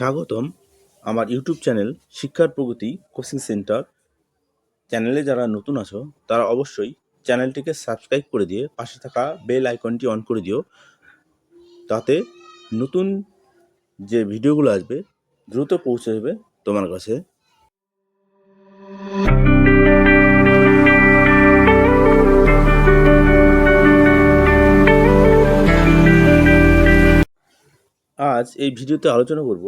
স্বাগতম আমার YouTube channel শিক্ষার প্রগতি কোচিং সেন্টার। চ্যানেলে যারা নতুন আছো, তারা অবশ্যই চ্যানেলটিকে সাবস্ক্রাইব করে দিয়ে পাশে থাকা বেল আইকনটি অন করে দিও। তাতে নতুন যে ভিডিওগুলো আসবে, দ্রুত পৌঁছে যাবে তোমার কাছে। আজ এই ভিডিওতে আলোচনা করব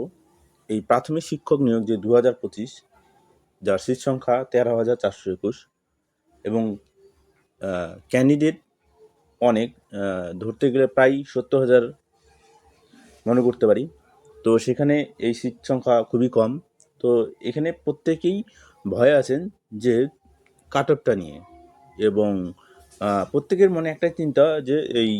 এই প্রাথমিক শিক্ষক নিয়োগ যে দু হাজার পঁচিশ, যার সিট সংখ্যা তেরো হাজার চারশো একুশ এবং ক্যান্ডিডেট অনেক ধরতে গেলে প্রায় সত্তর হাজার মনে করতে পারি। তো সেখানে এই সিট সংখ্যা খুবই কম। তো এখানে প্রত্যেকেই ভয়ে আছেন যে কাট অফটা নিয়ে এবং প্রত্যেকের মনে একটাই চিন্তা যে এই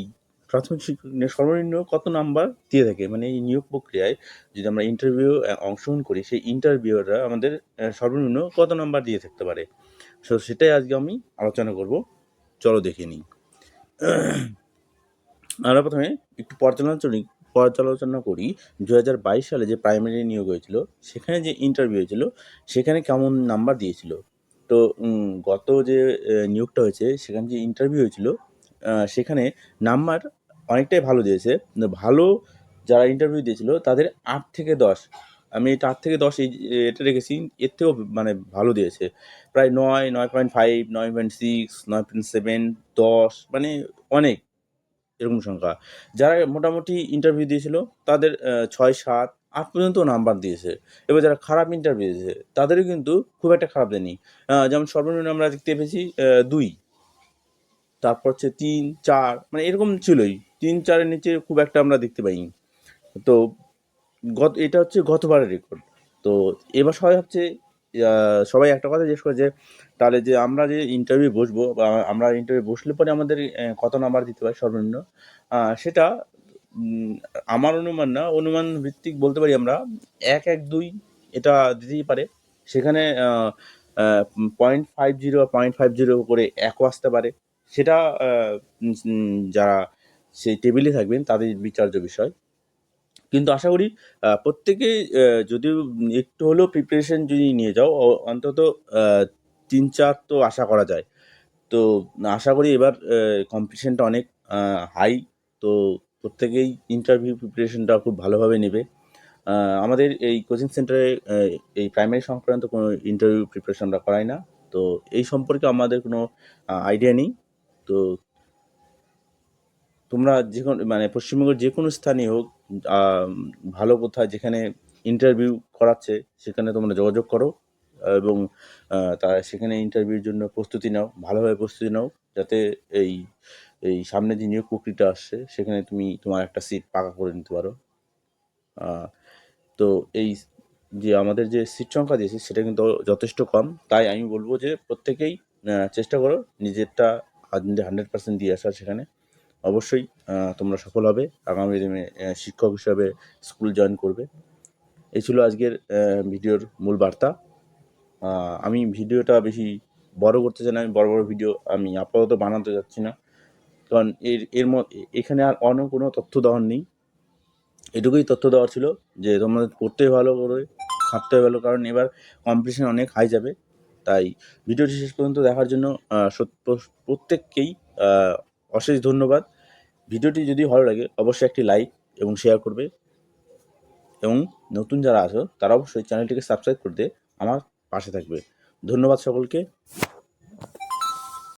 প্রাথমিক শিক্ষক নিয়োগ সর্বনিম্ন কত নাম্বার দিয়ে থাকে? মানে এই নিয়োগ প্রক্রিয়ায় যদি আমরা ইন্টারভিউ অংশগ্রহণ করি, সেই ইন্টারভিউরা আমাদের সর্বনিম্ন কত নাম্বার দিয়ে থাকতে পারে? সো সেটাই আজকে আমি আলোচনা করব। চলো দেখে নিই। আমরা প্রথমে একটু পর্যালোচনা পর্যালোচনা করি দু হাজার বাইশ সালে যে প্রাইমারি নিয়োগ হয়েছিল, সেখানে যে ইন্টারভিউ হয়েছিল, সেখানে কেমন নাম্বার দিয়েছিল? তো গত যে নিয়োগটা হয়েছে, সেখানে যে ইন্টারভিউ হয়েছিল সেখানে নাম্বার অনেকটাই ভালো দিয়েছে। ভালো যারা ইন্টারভিউ দিয়েছিল, তাদের আট থেকে দশ। আমি এটা আট থেকে দশ এটা রেখেছি, এর থেকেও মানে ভালো দিয়েছে। প্রায় নয় নয় পয়েন্ট ফাইভ নয় পয়েন্ট সিক্স নয় পয়েন্ট সেভেন দশ মানে অনেক এরকম সংখ্যা। যারা মোটামুটি ইন্টারভিউ দিয়েছিল, তাদের ছয়, সাত, আট পর্যন্ত নাম্বার দিয়েছে। এবার যারা খারাপ ইন্টারভিউ দিয়েছে, তাদেরও কিন্তু খুব একটা খারাপ দেয়নি। যেমন সর্বনিম্ন আমরা দেখতে পেয়েছি দুই। তারপর হচ্ছে তিন, চার মানে এরকম ছিলই। তিন চারের নিচে খুব একটা আমরা দেখতে পাইনি। তো গত এটা হচ্ছে গতবারের রেকর্ড তো এবার সবাই আহ, সবাই একটা কথা জিজ্ঞেস করে যে তাহলে যে আমরা যে ইন্টারভিউ বসবো বা আমরা ইন্টারভিউ বসলে পরে আমাদের কত নাম্বার দিতে পারি সর্বনিম্ন? সেটা আমার অনুমান না অনুমান ভিত্তিক বলতে পারি আমরা এক এক দুই এটা দিতেই পারে। সেখানে point five zero point five zero করে একও আসতে পারে। সেটা যারা সেই টেবিলে থাকবেন, তাদের বিচার্য বিষয়। কিন্তু আশা করি প্রত্যেকে যদিও একটু হলেও প্রিপারেশন যদি নিয়ে যাও অন্তত তিন চার তো আশা করা যায়। তো আশা করি এবার কম্পিটিশনটা অনেক হাই তো প্রত্যেকেই ইন্টারভিউ প্রিপারেশনটা খুব ভালোভাবে নেবে। আমাদের এই কোচিং সেন্টারে এই প্রাইমারি সংক্রান্ত কোনো ইন্টারভিউ প্রিপারেশন আমরা করাই না। তো এই সম্পর্কে আমাদের কোনো আইডিয়া নেই। তো তোমরা যে কোনো মানে পশ্চিমবঙ্গের যে কোনো স্থানে হোক ভালো কোথায় যেখানে ইন্টারভিউ করাচ্ছে, সেখানে তোমরা যোগাযোগ করো, এবং তা সেখানে ইন্টারভিউর জন্য প্রস্তুতি নাও, ভালোভাবে প্রস্তুতি নাও, যাতে এই এই সামনে যে নিয়োগ প্রক্রিয়াটা আসছে, সেখানে তুমি তোমার একটা সিট পাকা করে নিতে পারো। তো এই যে আমাদের যে সিট সংখ্যা দিয়েছে, সেটা কিন্তু যথেষ্ট কম। তাই আমি বলব যে প্রত্যেকেই চেষ্টা করো নিজেরটা হান্ড্রেড পার্সেন্ট দিয়ে আসার সেখানে। অবশ্যই তোমরা সফল হবে। আগামী দিনে শিক্ষক হিসাবে স্কুল জয়েন করবে। এই ছিল আজকের ভিডিওর মূল বার্তা। আমি ভিডিওটা বেশি বড় করতে চাই না, আমি বড় বড় ভিডিও আমি আপাতত বানাতে যাচ্ছি না। কারণ এর এর এখানে আর অন্য কোনো তথ্য দেওয়ার নেই। এটুকুই তথ্য দেওয়ার ছিল যে, তোমাদের পড়তে ভালো করে, খাটতে ভালো, কারণ এবার কম্পিটিশন অনেক হাই যাবে। তাই ভিডিওটি শেষ পর্যন্ত দেখার জন্য প্রত্যেককেই অশেষ ধন্যবাদ। ভিডিওটি যদি ভালো লাগে, অবশ্যই একটি লাইক এবং শেয়ার করবে। এবং নতুন যারা আছো, তারা অবশ্যই চ্যানেলটিকে সাবস্ক্রাইব করতে আমার পাশে থাকবে। ধন্যবাদ সকলকে।